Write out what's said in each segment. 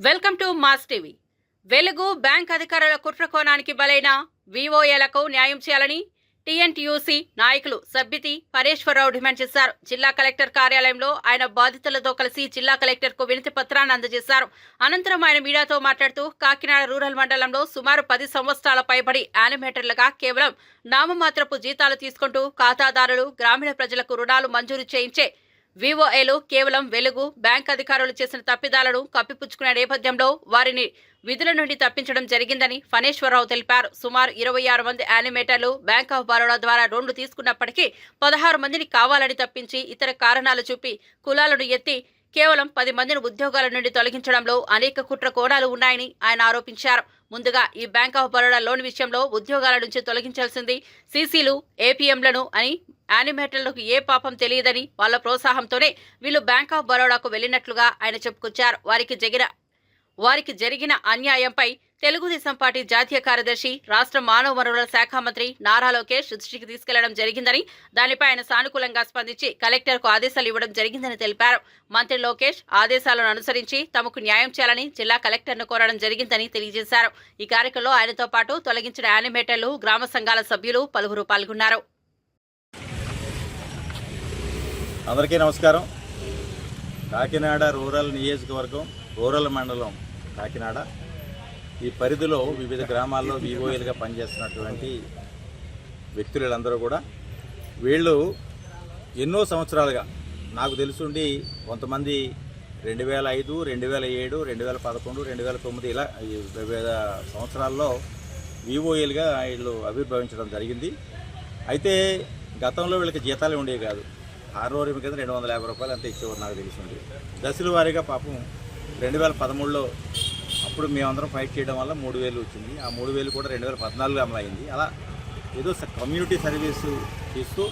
Welcome to Mass TV. వెలుగు bank అధికారుల కుట్రకోణానికి బలైన వివోఏలకు న్యాయం చేయాలని టీఎన్టీయూసీ నాయకులు సబ్బితి పరేశ్వరరావు డిమాండ్ చేశారు. జిల్లా కలెక్టర్ కార్యాలయంలో ఆయన బాధితులతో కలిసి జిల్లా కలెక్టర్కు వినతి పత్రాన్ని అందజేశారు. అనంతరం ఆయన మీడియాతో మాట్లాడుతూ కాకినాడ రూరల్ మండలంలో సుమారు పది సంవత్సరాల పైబడి యానిమేటర్లుగా కేవలం నామమాత్రపు జీతాలు తీసుకుంటూ ఖాతాదారులు గ్రామీణ ప్రజలకు రుణాలు మంజూరు చేయించే వివోఏలు కేవలం వెలుగు బ్యాంక్ అధికారులు చేసిన తప్పిదాలను కప్పిపుచ్చుకునే నేపథ్యంలో వారిని విధుల నుండి తప్పించడం జరిగిందని ఫణేశ్వరరావు తెలిపారు. సుమారు ఇరవై ఆరు మంది యానిమేటర్లు బ్యాంక్ ఆఫ్ బరోడా ద్వారా లోన్లు తీసుకున్నప్పటికీ పదహారు మందిని కావాలని తప్పించి ఇతర కారణాలు చూపి కులాలను ఎత్తి కేవలం పది మందిని ఉద్యోగాల నుండి తొలగించడంలో అనేక కుట్ర కోణాలు ఉన్నాయని ఆయన ఆరోపించారు. ముందుగా ఈ బ్యాంక్ ఆఫ్ బరోడా లోన్ విషయంలో ఉద్యోగాల నుంచి తొలగించాల్సింది సీసీలు ఏపీఎంలను అని యానిమేటర్లకు ఏ పాపం తెలియదని వాళ్ళ ప్రోత్సాహంతోనే వీళ్ళు బ్యాంక్ ఆఫ్ బరోడాకు వెళ్ళినట్లుగా ఆయన చెప్పుకొచ్చారు. వారికి జరిగిన వారికి జరిగిన అన్యాయంపై తెలుగుదేశం పార్టీ జాతీయ కార్యదర్శి రాష్ట్ర మానవ వనరుల శాఖ మంత్రి నారా లోకేష్ దృష్టికి తీసుకెళ్ళడం జరిగిందని దానిపై ఆయన సానుకూలంగా స్పందించి కలెక్టర్కు ఆదేశాలు ఇవ్వడం జరిగిందని తెలిపారు. మంత్రి లోకేష్ ఆదేశాలను అనుసరించి తమకు న్యాయం చేయాలని జిల్లా కలెక్టర్ను కోరడం జరిగిందని తెలియజేశారు. ఈ కార్యక్రమంలో ఆయనతో పాటు తొలగించిన యానిమేటర్లు గ్రామ సంఘాల సభ్యులు పలువురు పాల్గొన్నారు. అందరికీ నమస్కారం. కాకినాడ రూరల్ నియోజకవర్గం రూరల్ మండలం కాకినాడ. ఈ పరిధిలో వివిధ గ్రామాల్లో వివోఎల్గా పనిచేస్తున్నటువంటి వ్యక్తులందరూ కూడా వీళ్ళు ఎన్నో సంవత్సరాలుగా నాకు తెలుసుండి కొంతమంది రెండు వేల ఐదు రెండు వేల ఏడు రెండు వేల పదకొండు రెండు వేల తొమ్మిది ఇలా వివిధ సంవత్సరాల్లో వివోఎల్గా వీళ్ళు ఆవిర్భవించడం జరిగింది. అయితే గతంలో వీళ్ళకి జీతాలు ఉండేవి కాదు. ఆరోగ్యం కింద రెండు వందల యాభై రూపాయలు అంత ఇచ్చేవారు నాకు తెలిసింది దశల వారీగా పాపం రెండు వేల పదమూడులో అప్పుడు మేమందరం ఫైట్ చేయడం వల్ల మూడు వేలు వచ్చింది. ఆ మూడు వేలు కూడా రెండు వేల పద్నాలుగు అమలు అయింది అలా ఏదో కమ్యూనిటీ సర్వీసు ఇస్తూ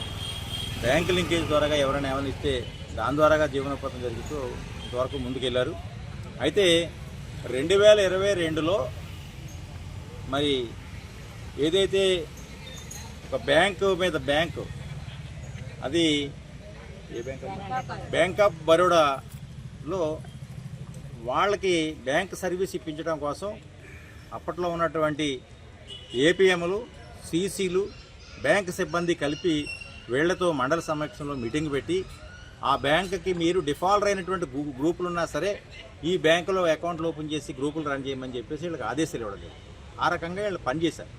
బ్యాంక్ లింకేజ్ ద్వారా ఎవరైనా ఏమైనా ఇస్తే దాని ద్వారాగా జీవనోపాతం జరుగుతూ ఇంతవరకు ముందుకెళ్ళారు అయితే రెండు వేల ఇరవై రెండులో మరి ఏదైతే ఒక బ్యాంకు మీద బ్యాంకు అది ఏ బ్యాంక్? బ్యాంక్ ఆఫ్ బరోడాలో వాళ్ళకి బ్యాంక్ సర్వీస్ ఇప్పించడం కోసం అప్పట్లో ఉన్నటువంటి ఏపీఎంలు సీసీలు బ్యాంక్ సిబ్బంది కలిపి వీళ్ళతో మండల సమక్షంలో మీటింగ్ పెట్టి ఆ బ్యాంకుకి మీరు డిఫాల్టర్ అయినటువంటి గ్రూపులు ఉన్నా సరే ఈ బ్యాంకులో అకౌంట్లు ఓపెన్ చేసి గ్రూపులు రన్ చేయమని చెప్పేసి వీళ్ళకి ఆదేశాలు ఇవ్వడం జరిగింది. ఆ రకంగా వీళ్ళు పనిచేశారు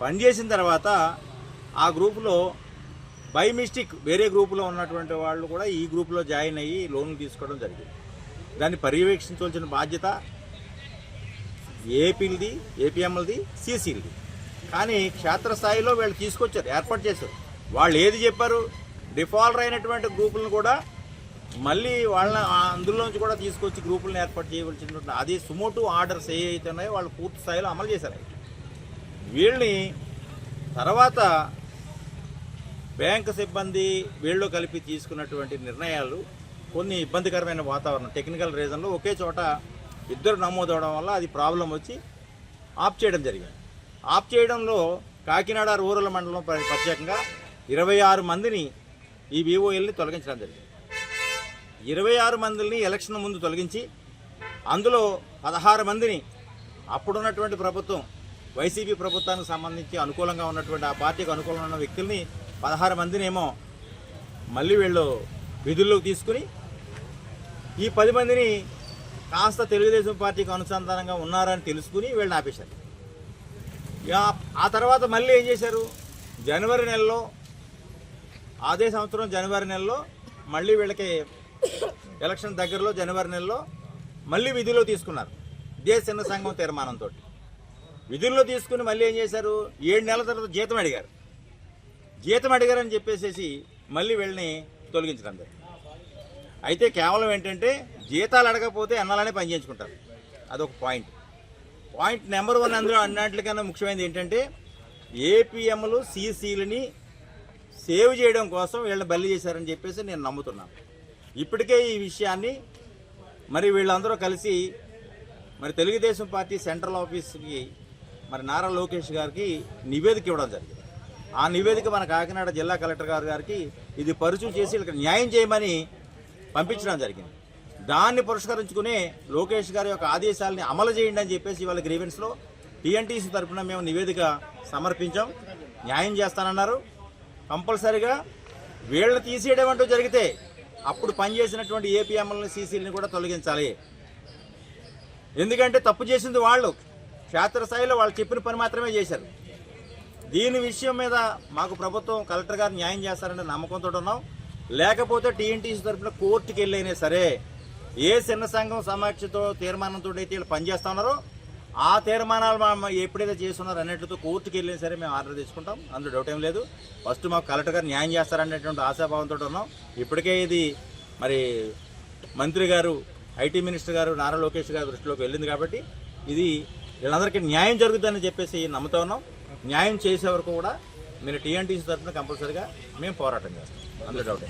పనిచేసిన తర్వాత ఆ గ్రూపులో బై మిస్టేక్ వేరే గ్రూపులో ఉన్నటువంటి వాళ్ళు కూడా ఈ గ్రూపులో జాయిన్ అయ్యి లోన్లు తీసుకోవడం జరిగింది దాన్ని పర్యవేక్షించవలసిన బాధ్యత ఏపీలది ఏపీఎంలది సీసీలది. కానీ క్షేత్రస్థాయిలో వీళ్ళు తీసుకొచ్చారు ఏర్పాటు చేశారు. వాళ్ళు ఏది చెప్పారు? డిఫాల్టర్ అయినటువంటి గ్రూపులను కూడా మళ్ళీ వాళ్ళని అందులోంచి కూడా తీసుకొచ్చి గ్రూపులను ఏర్పాటు చేయవలసినటువంటి అది సుమోటు ఆర్డర్స్ ఏ అయితే ఉన్నాయో వాళ్ళు పూర్తి స్థాయిలో అమలు చేశారు వీళ్ళని తర్వాత బ్యాంకు సిబ్బంది వీళ్ళు కలిపి తీసుకున్నటువంటి నిర్ణయాలు కొన్ని ఇబ్బందికరమైన వాతావరణం. టెక్నికల్ రీజన్లో ఒకే చోట ఇద్దరు నమోదవడం వల్ల అది ప్రాబ్లం వచ్చి ఆఫ్ చేయడం జరిగింది. ఆఫ్ చేయడంలో కాకినాడ రూరల్ మండలం ప్ర- ప్రత్యేకంగా ఇరవై ఆరు మందిని ఈ వివోఎల్ని తొలగించడం జరిగింది. ఇరవై ఆరు మందిని ఎలక్షన్ ముందు తొలగించి అందులో పదహారు మందిని అప్పుడున్నటువంటి ప్రభుత్వం వైసీపీ ప్రభుత్వానికి సంబంధించి అనుకూలంగా ఉన్నటువంటి ఆ పార్టీకి అనుకూలంగా ఉన్న వ్యక్తుల్ని పదహారు మందినేమో మళ్ళీ వీళ్ళు విధుల్లోకి తీసుకుని ఈ పది మందిని కాస్త తెలుగుదేశం పార్టీకి అనుసంధానంగా ఉన్నారని తెలుసుకుని వీళ్ళని ఆపేశారు. ఇక ఆ తర్వాత మళ్ళీ ఏం చేశారు? జనవరి నెలలో అదే సంవత్సరం జనవరి నెలలో మళ్ళీ వీళ్ళకి ఎలక్షన్ దగ్గరలో జనవరి నెలలో మళ్ళీ విధుల్లో తీసుకున్నారు. దేశ చిన్న సంఘం తీర్మానంతో. విధుల్లో తీసుకుని మళ్ళీ ఏం చేశారు? ఏడు నెలల తర్వాత జీతం అడిగారు. జీతం అడిగారని చెప్పేసేసి మళ్ళీ వీళ్ళని తొలగించడం జరిగింది అయితే కేవలం ఏంటంటే జీతాలు అడగకపోతే ఎన్నాలనే పని చేయించుకుంటారు. అదొక పాయింట్. పాయింట్ నెంబర్ వన్ అందులో అన్నింటికన్నా ముఖ్యమైనది ఏంటంటే ఏపీఎంలు సీసీలని సేవ్ చేయడం కోసం వీళ్ళని బలి చేశారని చెప్పేసి నేను నమ్ముతున్నాను. ఇప్పటికే ఈ విషయాన్ని మరి వీళ్ళందరూ కలిసి మరి తెలుగుదేశం పార్టీ సెంట్రల్ ఆఫీస్కి మరి నారా లోకేష్ గారికి నివేదిక ఇవ్వడం జరిగింది. ఆ నివేదిక మన కాకినాడ జిల్లా కలెక్టర్ గారు గారికి ఇది పరుచు చేసి ఇక్కడ న్యాయం చేయమని పంపించడం జరిగింది. దాన్ని పురస్కరించుకుని లోకేష్ గారి యొక్క ఆదేశాలని అమలు చేయండి అని చెప్పేసి ఇవాళ గ్రీవెన్స్లో టీఎన్టీసీ తరఫున మేము నివేదిక సమర్పించాం. న్యాయం చేస్తానన్నారు. కంపల్సరిగా వీళ్ళని తీసేయడం అంటూ జరిగితే అప్పుడు పనిచేసినటువంటి ఏపీఎంఎల్ని సీసీలని కూడా తొలగించాలి. ఎందుకంటే తప్పు చేసింది వాళ్ళు. క్షేత్రస్థాయిలో వాళ్ళు చెప్పిన పని మాత్రమే చేశారు. దీని విషయం మీద మాకు ప్రభుత్వం కలెక్టర్ గారు న్యాయం చేస్తారనే నమ్మకంతో ఉన్నాం. లేకపోతే టీఎన్టీసీ తరఫున కోర్టుకి వెళ్ళైనా సరే ఏ చిన్న సంఘం సమాఖ్యతో తీర్మానంతో అయితే వీళ్ళు పనిచేస్తా ఉన్నారో ఆ తీర్మానాలు మా- ఎప్పుడైతే చేస్తున్నారో అన్నిటితో కోర్టుకి వెళ్ళినా సరే మేము ఆర్డర్ తీసుకుంటాం. అందులో డౌట్ ఏం లేదు. ఫస్ట్ మాకు కలెక్టర్ గారు న్యాయం చేస్తారనేటువంటి ఆశాభావంతో ఉన్నాం. ఇప్పటికే ఇది మరి మంత్రి గారు ఐటీ మినిస్టర్ గారు నారా లోకేష్ గారి దృష్టిలోకి వెళ్ళింది కాబట్టి ఇది వీళ్ళందరికీ న్యాయం జరుగుతుందని చెప్పేసి నమ్ముతా ఉన్నాం. న్యాయం చేసే వరకు కూడా మీరు టీఎన్టీసీ తరఫున కంపల్సరీగా మేము పోరాటం చేస్తాం. అందులో డౌట్